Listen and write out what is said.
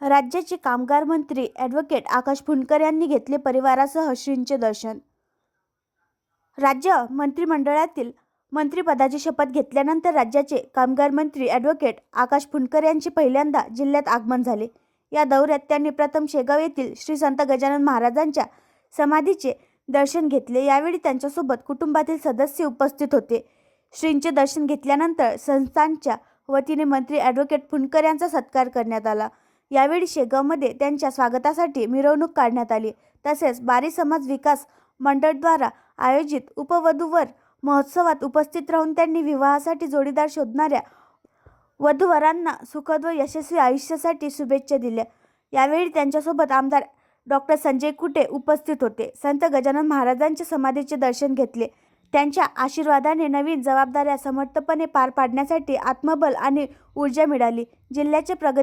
राज्याचे कामगार मंत्री ॲडव्होकेट आकाश फुंडकर यांनी घेतले परिवारासह श्रींचे दर्शन. राज्य मंत्रिमंडळातील मंत्रिपदाची शपथ घेतल्यानंतर राज्याचे कामगार मंत्री ॲडव्होकेट आकाश फुंडकर यांचे पहिल्यांदा जिल्ह्यात आगमन झाले. या दौऱ्यात त्यांनी प्रथम शेगाव येथील श्री संत गजानन महाराजांच्या समाधीचे दर्शन घेतले. यावेळी त्यांच्यासोबत कुटुंबातील सदस्य उपस्थित होते. श्रींचे दर्शन घेतल्यानंतर संस्थांच्या वतीने मंत्री ॲडव्होकेट फुंडकर यांचा सत्कार करण्यात आला. यावेळी शेगावमध्ये त्यांच्या स्वागतासाठी मिरवणूक काढण्यात आली. तसेच बारी समाज विकास मंडळद्वारा आयोजित उपवधूवर महोत्सवात उपस्थित राहून त्यांनी विवाहासाठी जोडीदार शोधणाऱ्या वधूवरांना सुखद व यशस्वी आयुष्यासाठी शुभेच्छा दिल्या. यावेळी त्यांच्यासोबत आमदार डॉक्टर संजय कुटे उपस्थित होते. संत गजानन महाराजांच्या समाधीचे दर्शन घेतले. त्यांच्या आशीर्वादाने नवीन जबाबदाऱ्या समर्थपणे पार पाडण्यासाठी आत्मबल आणि ऊर्जा मिळाली. जिल्ह्याच्या प्रगती